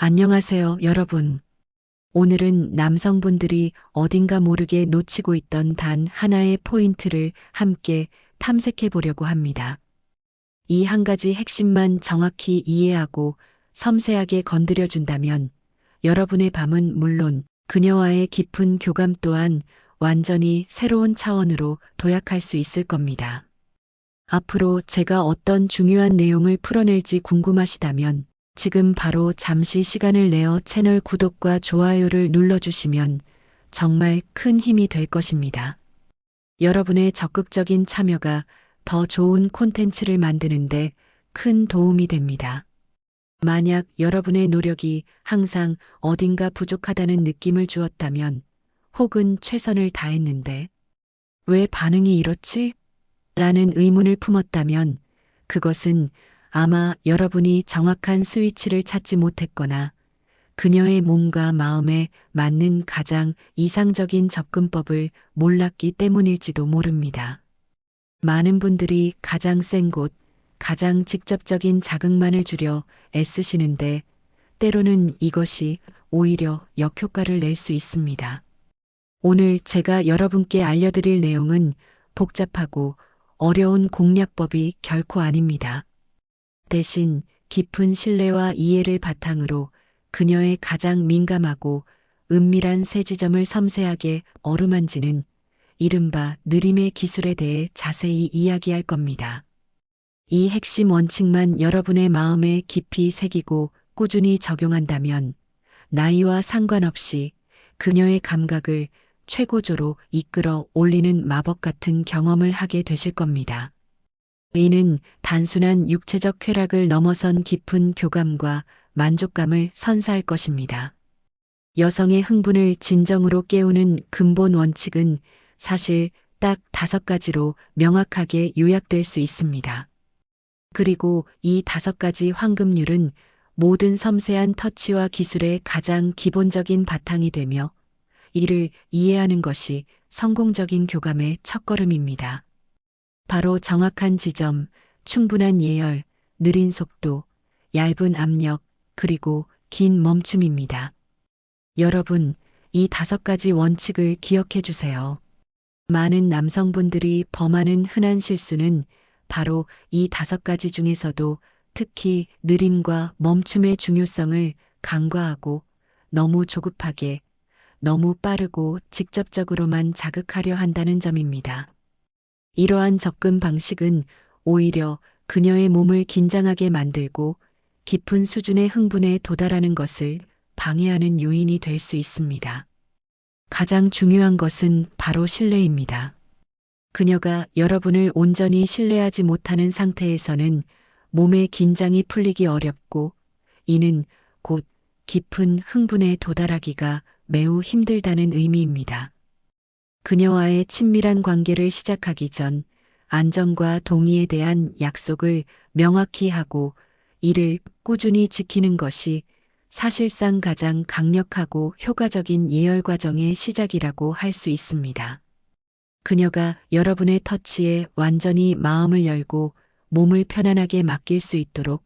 안녕하세요, 여러분. 오늘은 남성분들이 어딘가 모르게 놓치고 있던 단 하나의 포인트를 함께 탐색해 보려고 합니다. 이 한 가지 핵심만 정확히 이해하고 섬세하게 건드려 준다면 여러분의 밤은 물론 그녀와의 깊은 교감 또한 완전히 새로운 차원으로 도약할 수 있을 겁니다. 앞으로 제가 어떤 중요한 내용을 풀어낼지 궁금하시다면 지금 바로 잠시 시간을 내어 채널 구독과 좋아요를 눌러주시면 정말 큰 힘이 될 것입니다. 여러분의 적극적인 참여가 더 좋은 콘텐츠를 만드는데 큰 도움이 됩니다. 만약 여러분의 노력이 항상 어딘가 부족하다는 느낌을 주었다면 혹은 최선을 다했는데 왜 반응이 이렇지? 라는 의문을 품었다면 그것은 아마 여러분이 정확한 스위치를 찾지 못했거나 그녀의 몸과 마음에 맞는 가장 이상적인 접근법을 몰랐기 때문일지도 모릅니다. 많은 분들이 가장 센 곳, 가장 직접적인 자극만을 주려 애쓰시는데 때로는 이것이 오히려 역효과를 낼 수 있습니다. 오늘 제가 여러분께 알려드릴 내용은 복잡하고 어려운 공략법이 결코 아닙니다. 대신 깊은 신뢰와 이해를 바탕으로 그녀의 가장 민감하고 은밀한 세 지점을 섬세하게 어루만지는 이른바 느림의 기술에 대해 자세히 이야기할 겁니다. 이 핵심 원칙만 여러분의 마음에 깊이 새기고 꾸준히 적용한다면 나이와 상관없이 그녀의 감각을 최고조로 이끌어 올리는 마법 같은 경험을 하게 되실 겁니다. 이는 단순한 육체적 쾌락을 넘어선 깊은 교감과 만족감을 선사할 것입니다. 여성의 흥분을 진정으로 깨우는 근본 원칙은 사실 딱 다섯 가지로 명확하게 요약될 수 있습니다. 그리고 이 다섯 가지 황금률은 모든 섬세한 터치와 기술의 가장 기본적인 바탕이 되며 이를 이해하는 것이 성공적인 교감의 첫걸음입니다. 바로 정확한 지점, 충분한 예열, 느린 속도, 얇은 압력, 그리고 긴 멈춤입니다. 여러분, 이 다섯 가지 원칙을 기억해 주세요. 많은 남성분들이 범하는 흔한 실수는 바로 이 다섯 가지 중에서도 특히 느림과 멈춤의 중요성을 간과하고 너무 조급하게, 너무 빠르고 직접적으로만 자극하려 한다는 점입니다. 이러한 접근 방식은 오히려 그녀의 몸을 긴장하게 만들고 깊은 수준의 흥분에 도달하는 것을 방해하는 요인이 될 수 있습니다. 가장 중요한 것은 바로 신뢰입니다. 그녀가 여러분을 온전히 신뢰하지 못하는 상태에서는 몸의 긴장이 풀리기 어렵고 이는 곧 깊은 흥분에 도달하기가 매우 힘들다는 의미입니다. 그녀와의 친밀한 관계를 시작하기 전 안전과 동의에 대한 약속을 명확히 하고 이를 꾸준히 지키는 것이 사실상 가장 강력하고 효과적인 예열 과정의 시작이라고 할 수 있습니다. 그녀가 여러분의 터치에 완전히 마음을 열고 몸을 편안하게 맡길 수 있도록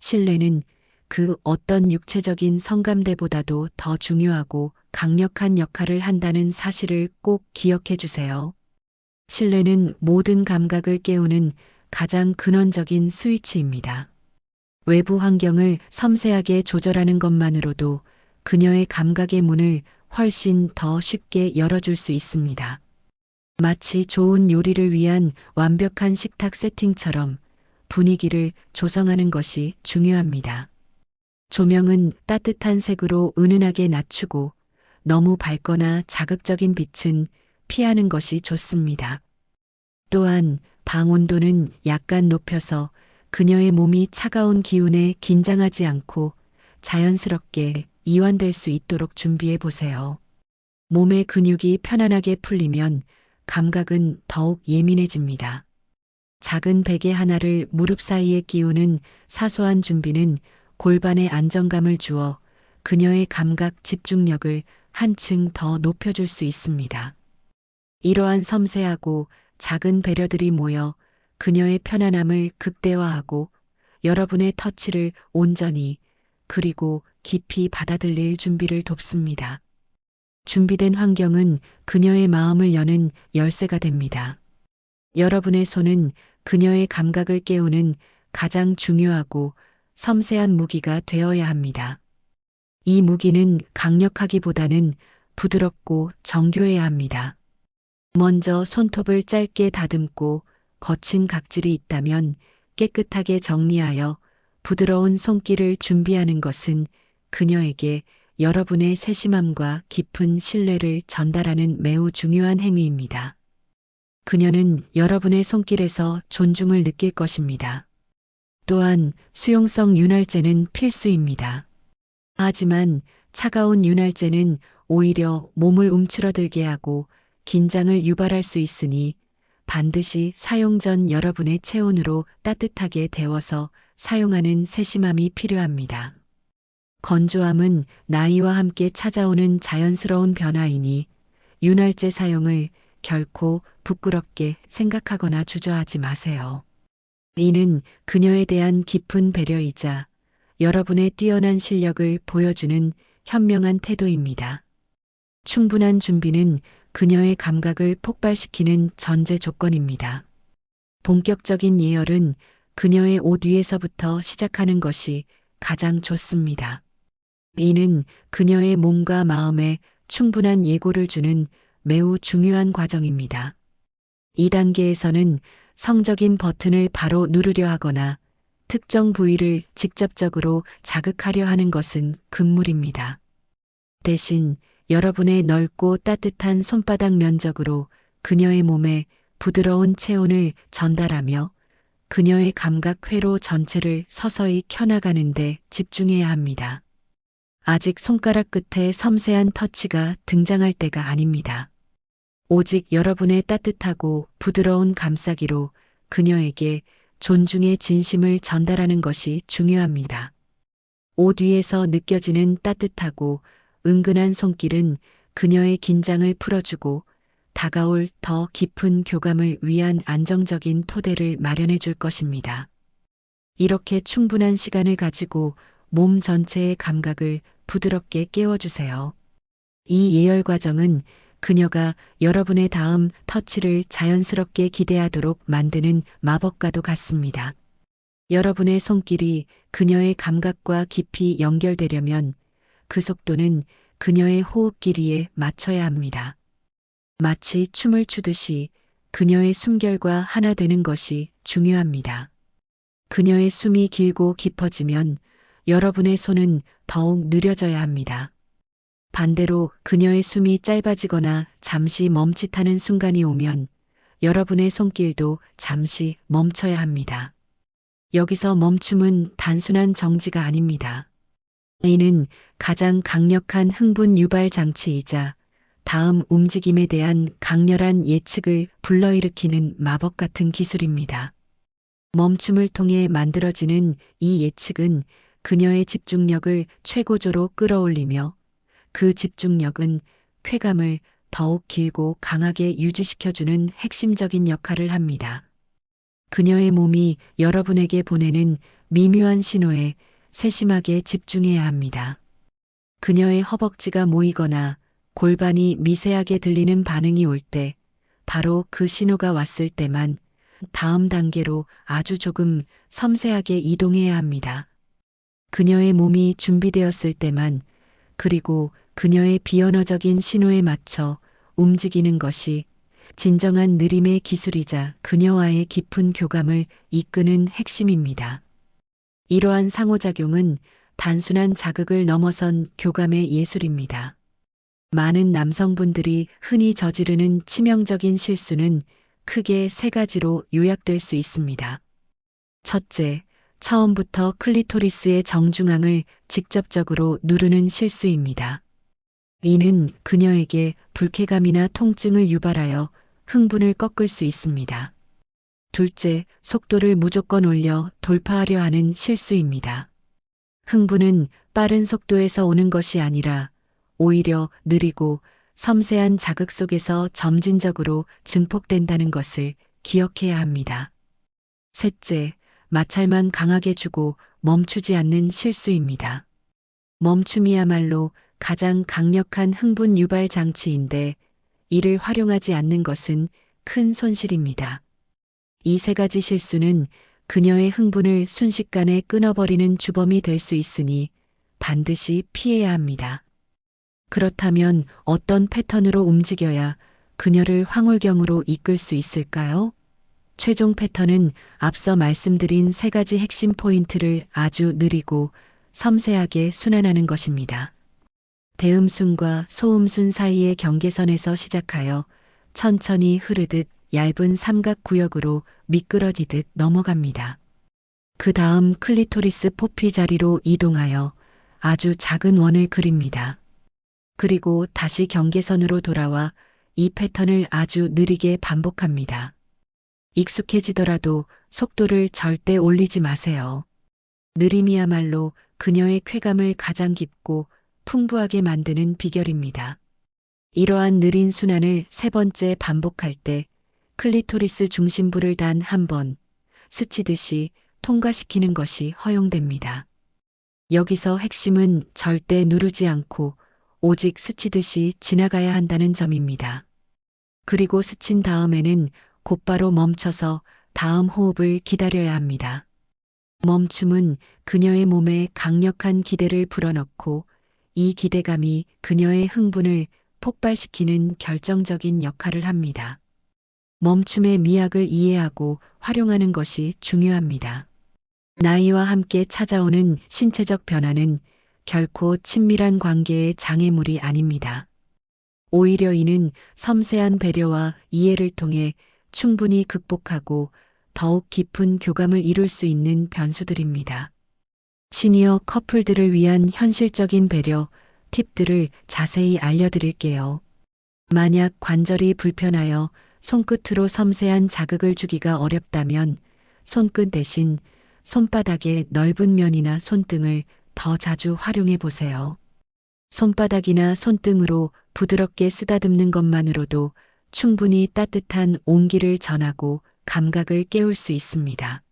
신뢰는 그 어떤 육체적인 성감대보다도 더 중요하고 강력한 역할을 한다는 사실을 꼭 기억해 주세요. 신뢰는 모든 감각을 깨우는 가장 근원적인 스위치입니다. 외부 환경을 섬세하게 조절하는 것만으로도 그녀의 감각의 문을 훨씬 더 쉽게 열어줄 수 있습니다. 마치 좋은 요리를 위한 완벽한 식탁 세팅처럼 분위기를 조성하는 것이 중요합니다. 조명은 따뜻한 색으로 은은하게 낮추고 너무 밝거나 자극적인 빛은 피하는 것이 좋습니다. 또한 방 온도는 약간 높여서 그녀의 몸이 차가운 기운에 긴장하지 않고 자연스럽게 이완될 수 있도록 준비해 보세요. 몸의 근육이 편안하게 풀리면 감각은 더욱 예민해집니다. 작은 베개 하나를 무릎 사이에 끼우는 사소한 준비는 골반에 안정감을 주어 그녀의 감각 집중력을 한층 더 높여줄 수 있습니다. 이러한 섬세하고 작은 배려들이 모여 그녀의 편안함을 극대화하고 여러분의 터치를 온전히 그리고 깊이 받아들일 준비를 돕습니다. 준비된 환경은 그녀의 마음을 여는 열쇠가 됩니다. 여러분의 손은 그녀의 감각을 깨우는 가장 중요하고 섬세한 무기가 되어야 합니다. 이 무기는 강력하기보다는 부드럽고 정교해야 합니다. 먼저 손톱을 짧게 다듬고 거친 각질이 있다면 깨끗하게 정리하여 부드러운 손길을 준비하는 것은 그녀에게 여러분의 세심함과 깊은 신뢰를 전달하는 매우 중요한 행위입니다. 그녀는 여러분의 손길에서 존중을 느낄 것입니다. 또한 수용성 윤활제는 필수입니다. 하지만 차가운 윤활제는 오히려 몸을 움츠러들게 하고 긴장을 유발할 수 있으니 반드시 사용 전 여러분의 체온으로 따뜻하게 데워서 사용하는 세심함이 필요합니다. 건조함은 나이와 함께 찾아오는 자연스러운 변화이니 윤활제 사용을 결코 부끄럽게 생각하거나 주저하지 마세요. 이는 그녀에 대한 깊은 배려이자 여러분의 뛰어난 실력을 보여주는 현명한 태도입니다. 충분한 준비는 그녀의 감각을 폭발시키는 전제 조건입니다. 본격적인 예열은 그녀의 옷 위에서부터 시작하는 것이 가장 좋습니다. 이는 그녀의 몸과 마음에 충분한 예고를 주는 매우 중요한 과정입니다. 이 단계에서는 성적인 버튼을 바로 누르려 하거나 특정 부위를 직접적으로 자극하려 하는 것은 금물입니다. 대신 여러분의 넓고 따뜻한 손바닥 면적으로 그녀의 몸에 부드러운 체온을 전달하며 그녀의 감각 회로 전체를 서서히 켜나가는데 집중해야 합니다. 아직 손가락 끝에 섬세한 터치가 등장할 때가 아닙니다. 오직 여러분의 따뜻하고 부드러운 감싸기로 그녀에게 존중의 진심을 전달하는 것이 중요합니다. 옷 위에서 느껴지는 따뜻하고 은근한 손길은 그녀의 긴장을 풀어주고 다가올 더 깊은 교감을 위한 안정적인 토대를 마련해 줄 것입니다. 이렇게 충분한 시간을 가지고 몸 전체의 감각을 부드럽게 깨워주세요. 이 예열 과정은 그녀가 여러분의 다음 터치를 자연스럽게 기대하도록 만드는 마법과도 같습니다. 여러분의 손길이 그녀의 감각과 깊이 연결되려면 그 속도는 그녀의 호흡 길이에 맞춰야 합니다. 마치 춤을 추듯이 그녀의 숨결과 하나 되는 것이 중요합니다. 그녀의 숨이 길고 깊어지면 여러분의 손은 더욱 느려져야 합니다. 반대로 그녀의 숨이 짧아지거나 잠시 멈칫하는 순간이 오면 여러분의 손길도 잠시 멈춰야 합니다. 여기서 멈춤은 단순한 정지가 아닙니다. 이는 가장 강력한 흥분 유발 장치이자 다음 움직임에 대한 강렬한 예측을 불러일으키는 마법 같은 기술입니다. 멈춤을 통해 만들어지는 이 예측은 그녀의 집중력을 최고조로 끌어올리며 그 집중력은 쾌감을 더욱 길고 강하게 유지시켜주는 핵심적인 역할을 합니다. 그녀의 몸이 여러분에게 보내는 미묘한 신호에 세심하게 집중해야 합니다. 그녀의 허벅지가 모이거나 골반이 미세하게 들리는 반응이 올 때, 바로 그 신호가 왔을 때만 다음 단계로 아주 조금 섬세하게 이동해야 합니다. 그녀의 몸이 준비되었을 때만 그리고 그녀의 비언어적인 신호에 맞춰 움직이는 것이 진정한 느림의 기술이자 그녀와의 깊은 교감을 이끄는 핵심입니다. 이러한 상호작용은 단순한 자극을 넘어선 교감의 예술입니다. 많은 남성분들이 흔히 저지르는 치명적인 실수는 크게 세 가지로 요약될 수 있습니다. 첫째, 처음부터 클리토리스의 정중앙을 직접적으로 누르는 실수입니다. 이는 그녀에게 불쾌감이나 통증을 유발하여 흥분을 꺾을 수 있습니다. 둘째, 속도를 무조건 올려 돌파하려 하는 실수입니다. 흥분은 빠른 속도에서 오는 것이 아니라 오히려 느리고 섬세한 자극 속에서 점진적으로 증폭된다는 것을 기억해야 합니다. 셋째, 마찰만 강하게 주고 멈추지 않는 실수입니다. 멈춤이야말로 가장 강력한 흥분 유발 장치인데 이를 활용하지 않는 것은 큰 손실입니다. 이 세 가지 실수는 그녀의 흥분을 순식간에 끊어버리는 주범이 될 수 있으니 반드시 피해야 합니다. 그렇다면 어떤 패턴으로 움직여야 그녀를 황홀경으로 이끌 수 있을까요? 최종 패턴은 앞서 말씀드린 세 가지 핵심 포인트를 아주 느리고 섬세하게 순환하는 것입니다. 대음순과 소음순 사이의 경계선에서 시작하여 천천히 흐르듯 얇은 삼각 구역으로 미끄러지듯 넘어갑니다. 그 다음 클리토리스 포피 자리로 이동하여 아주 작은 원을 그립니다. 그리고 다시 경계선으로 돌아와 이 패턴을 아주 느리게 반복합니다. 익숙해지더라도 속도를 절대 올리지 마세요. 느림이야말로 그녀의 쾌감을 가장 깊고 풍부하게 만드는 비결입니다. 이러한 느린 순환을 세 번째 반복할 때 클리토리스 중심부를 단 한 번 스치듯이 통과시키는 것이 허용됩니다. 여기서 핵심은 절대 누르지 않고 오직 스치듯이 지나가야 한다는 점입니다. 그리고 스친 다음에는 곧바로 멈춰서 다음 호흡을 기다려야 합니다. 멈춤은 그녀의 몸에 강력한 기대를 불어넣고 이 기대감이 그녀의 흥분을 폭발시키는 결정적인 역할을 합니다. 멈춤의 미학을 이해하고 활용하는 것이 중요합니다. 나이와 함께 찾아오는 신체적 변화는 결코 친밀한 관계의 장애물이 아닙니다. 오히려 이는 섬세한 배려와 이해를 통해 충분히 극복하고 더욱 깊은 교감을 이룰 수 있는 변수들입니다. 시니어 커플들을 위한 현실적인 배려 팁들을 자세히 알려드릴게요. 만약 관절이 불편하여 손끝으로 섬세한 자극을 주기가 어렵다면 손끝 대신 손바닥의 넓은 면이나 손등을 더 자주 활용해 보세요. 손바닥이나 손등으로 부드럽게 쓰다듬는 것만으로도 충분히 따뜻한 온기를 전하고 감각을 깨울 수 있습니다.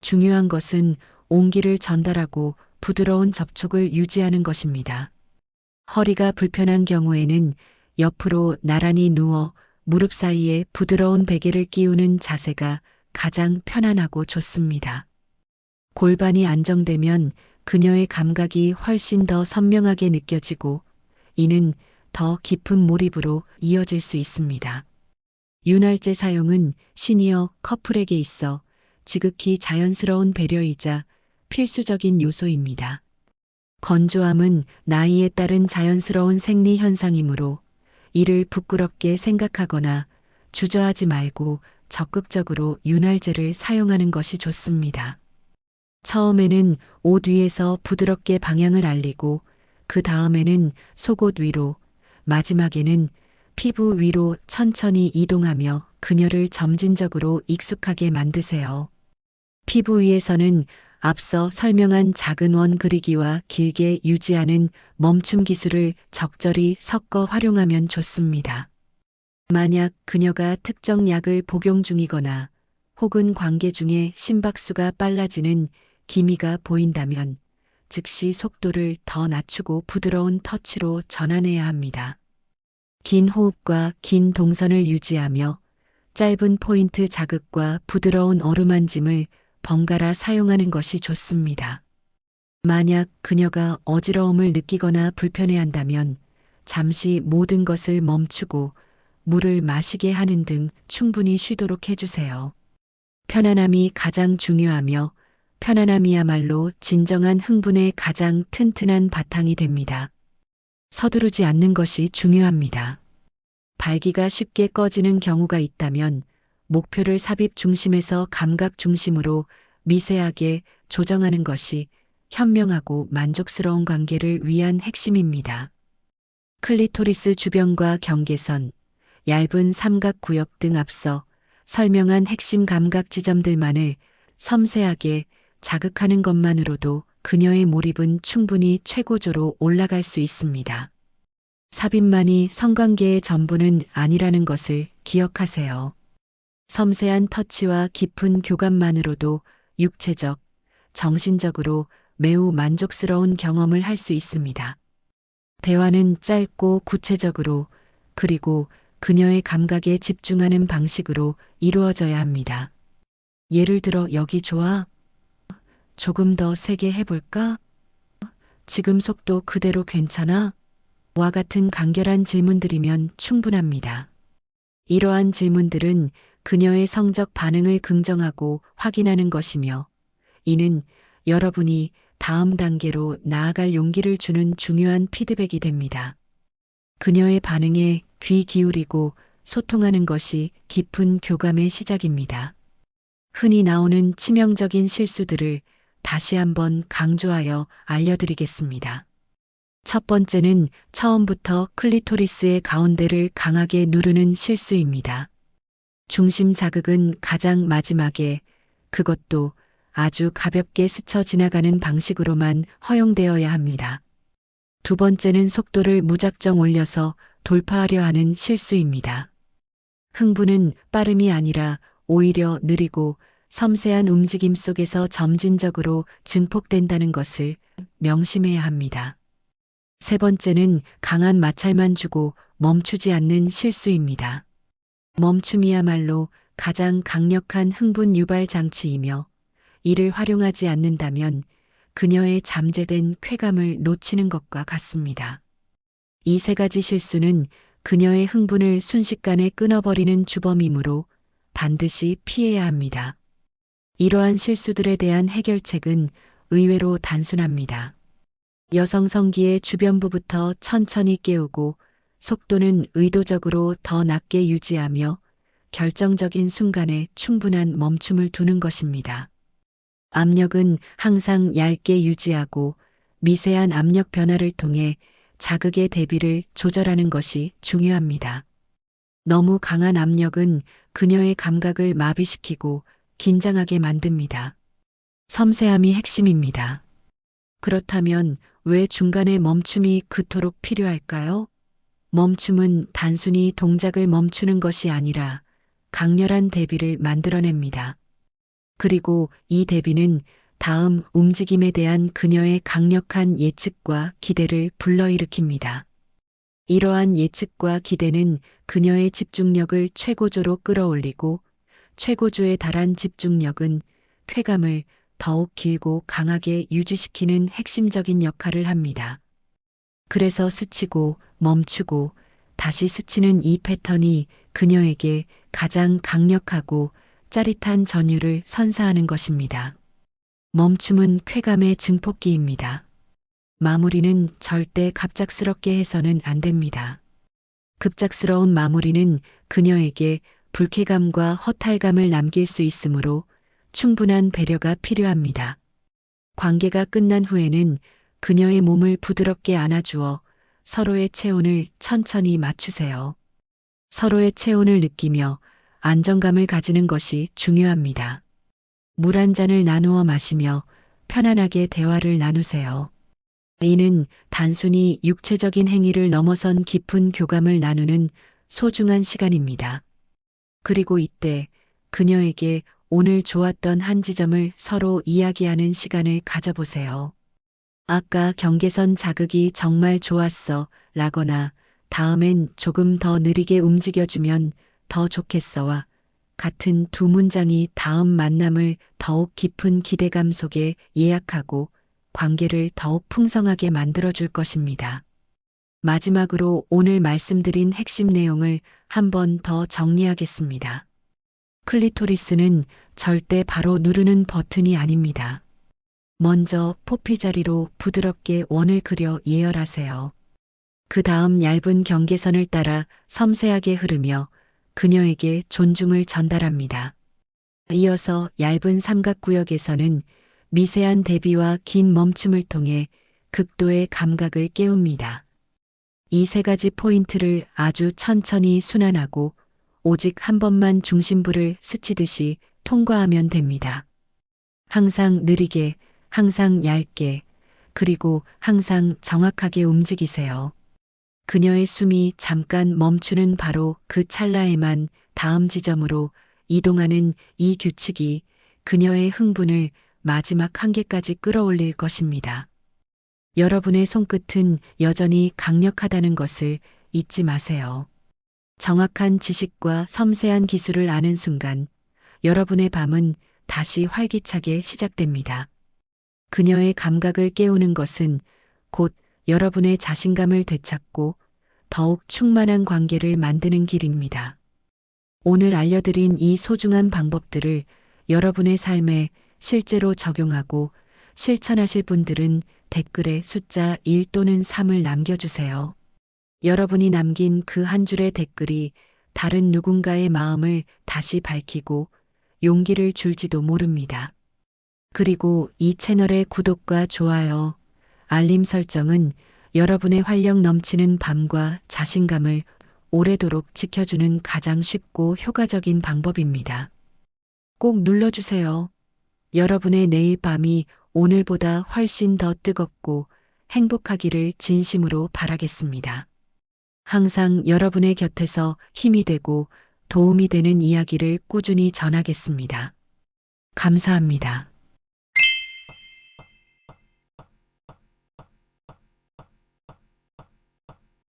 중요한 것은 온기를 전달하고 부드러운 접촉을 유지하는 것입니다. 허리가 불편한 경우에는 옆으로 나란히 누워 무릎 사이에 부드러운 베개를 끼우는 자세가 가장 편안하고 좋습니다. 골반이 안정되면 그녀의 감각이 훨씬 더 선명하게 느껴지고 이는 더 깊은 몰입으로 이어질 수 있습니다. 윤활제 사용은 시니어 커플에게 있어 지극히 자연스러운 배려이자 필수적인 요소입니다. 건조함은 나이에 따른 자연스러운 생리 현상이므로 이를 부끄럽게 생각하거나 주저하지 말고 적극적으로 윤활제를 사용하는 것이 좋습니다. 처음에는 옷 위에서 부드럽게 방향을 알리고 그 다음에는 속옷 위로 마지막에는 피부 위로 천천히 이동하며 그녀를 점진적으로 익숙하게 만드세요. 피부 위에서는 앞서 설명한 작은 원 그리기와 길게 유지하는 멈춤 기술을 적절히 섞어 활용하면 좋습니다. 만약 그녀가 특정 약을 복용 중이거나 혹은 관계 중에 심박수가 빨라지는 기미가 보인다면 즉시 속도를 더 낮추고 부드러운 터치로 전환해야 합니다. 긴 호흡과 긴 동선을 유지하며 짧은 포인트 자극과 부드러운 어루만짐을 번갈아 사용하는 것이 좋습니다. 만약 그녀가 어지러움을 느끼거나 불편해한다면 잠시 모든 것을 멈추고 물을 마시게 하는 등 충분히 쉬도록 해주세요. 편안함이 가장 중요하며 편안함이야말로 진정한 흥분의 가장 튼튼한 바탕이 됩니다. 서두르지 않는 것이 중요합니다. 발기가 쉽게 꺼지는 경우가 있다면 목표를 삽입 중심에서 감각 중심으로 미세하게 조정하는 것이 현명하고 만족스러운 관계를 위한 핵심입니다. 클리토리스 주변과 경계선, 얇은 삼각 구역 등 앞서 설명한 핵심 감각 지점들만을 섬세하게 자극하는 것만으로도 그녀의 몰입은 충분히 최고조로 올라갈 수 있습니다. 삽입만이 성관계의 전부는 아니라는 것을 기억하세요. 섬세한 터치와 깊은 교감만으로도 육체적, 정신적으로 매우 만족스러운 경험을 할 수 있습니다. 대화는 짧고 구체적으로 그리고 그녀의 감각에 집중하는 방식으로 이루어져야 합니다. 예를 들어 여기 좋아? 조금 더 세게 해볼까? 지금 속도 그대로 괜찮아? 와 같은 간결한 질문들이면 충분합니다. 이러한 질문들은 그녀의 성적 반응을 긍정하고 확인하는 것이며 이는 여러분이 다음 단계로 나아갈 용기를 주는 중요한 피드백이 됩니다. 그녀의 반응에 귀 기울이고 소통하는 것이 깊은 교감의 시작입니다. 흔히 나오는 치명적인 실수들을 다시 한번 강조하여 알려드리겠습니다. 첫 번째는 처음부터 클리토리스의 가운데를 강하게 누르는 실수입니다. 중심 자극은 가장 마지막에 그것도 아주 가볍게 스쳐 지나가는 방식으로만 허용되어야 합니다. 두 번째는 속도를 무작정 올려서 돌파하려 하는 실수입니다. 흥분은 빠름이 아니라 오히려 느리고 섬세한 움직임 속에서 점진적으로 증폭된다는 것을 명심해야 합니다. 세 번째는 강한 마찰만 주고 멈추지 않는 실수입니다. 멈춤이야말로 가장 강력한 흥분 유발 장치이며 이를 활용하지 않는다면 그녀의 잠재된 쾌감을 놓치는 것과 같습니다. 이 세 가지 실수는 그녀의 흥분을 순식간에 끊어버리는 주범이므로 반드시 피해야 합니다. 이러한 실수들에 대한 해결책은 의외로 단순합니다. 여성 성기의 주변부부터 천천히 깨우고 속도는 의도적으로 더 낮게 유지하며 결정적인 순간에 충분한 멈춤을 두는 것입니다. 압력은 항상 얇게 유지하고 미세한 압력 변화를 통해 자극의 대비를 조절하는 것이 중요합니다. 너무 강한 압력은 그녀의 감각을 마비시키고 긴장하게 만듭니다. 섬세함이 핵심입니다. 그렇다면 왜 중간에 멈춤이 그토록 필요할까요? 멈춤은 단순히 동작을 멈추는 것이 아니라 강렬한 대비를 만들어냅니다. 그리고 이 대비는 다음 움직임에 대한 그녀의 강력한 예측과 기대를 불러일으킵니다. 이러한 예측과 기대는 그녀의 집중력을 최고조로 끌어올리고 최고조에 달한 집중력은 쾌감을 더욱 길고 강하게 유지시키는 핵심적인 역할을 합니다. 그래서 스치고 멈추고 다시 스치는 이 패턴이 그녀에게 가장 강력하고 짜릿한 전율을 선사하는 것입니다. 멈춤은 쾌감의 증폭기입니다. 마무리는 절대 갑작스럽게 해서는 안 됩니다. 급작스러운 마무리는 그녀에게 불쾌감과 허탈감을 남길 수 있으므로 충분한 배려가 필요합니다. 관계가 끝난 후에는 그녀의 몸을 부드럽게 안아주어 서로의 체온을 천천히 맞추세요. 서로의 체온을 느끼며 안정감을 가지는 것이 중요합니다. 물 한 잔을 나누어 마시며 편안하게 대화를 나누세요. 이는 단순히 육체적인 행위를 넘어선 깊은 교감을 나누는 소중한 시간입니다. 그리고 이때 그녀에게 오늘 좋았던 한 지점을 서로 이야기하는 시간을 가져보세요. 아까 경계선 자극이 정말 좋았어 라거나 다음엔 조금 더 느리게 움직여주면 더 좋겠어와 같은 두 문장이 다음 만남을 더욱 깊은 기대감 속에 예약하고 관계를 더욱 풍성하게 만들어줄 것입니다. 마지막으로 오늘 말씀드린 핵심 내용을 한 번 더 정리하겠습니다. 클리토리스는 절대 바로 누르는 버튼이 아닙니다. 먼저 포피 자리로 부드럽게 원을 그려 예열하세요. 그 다음 얇은 경계선을 따라 섬세하게 흐르며 그녀에게 존중을 전달합니다. 이어서 얇은 삼각구역에서는 미세한 대비와 긴 멈춤을 통해 극도의 감각을 깨웁니다. 이 세 가지 포인트를 아주 천천히 순환하고 오직 한 번만 중심부를 스치듯이 통과하면 됩니다. 항상 느리게, 항상 얇게, 그리고 항상 정확하게 움직이세요. 그녀의 숨이 잠깐 멈추는 바로 그 찰나에만 다음 지점으로 이동하는 이 규칙이 그녀의 흥분을 마지막 한계까지 끌어올릴 것입니다. 여러분의 손끝은 여전히 강력하다는 것을 잊지 마세요. 정확한 지식과 섬세한 기술을 아는 순간 여러분의 밤은 다시 활기차게 시작됩니다. 그녀의 감각을 깨우는 것은 곧 여러분의 자신감을 되찾고 더욱 충만한 관계를 만드는 길입니다. 오늘 알려드린 이 소중한 방법들을 여러분의 삶에 실제로 적용하고 실천하실 분들은 댓글에 숫자 1 또는 3을 남겨주세요. 여러분이 남긴 그 한 줄의 댓글이 다른 누군가의 마음을 다시 밝히고 용기를 줄지도 모릅니다. 그리고 이 채널의 구독과 좋아요, 알림 설정은 여러분의 활력 넘치는 밤과 자신감을 오래도록 지켜주는 가장 쉽고 효과적인 방법입니다. 꼭 눌러주세요. 여러분의 내일 밤이 오늘보다 훨씬 더 뜨겁고 행복하기를 진심으로 바라겠습니다. 항상 여러분의 곁에서 힘이 되고 도움이 되는 이야기를 꾸준히 전하겠습니다. 감사합니다.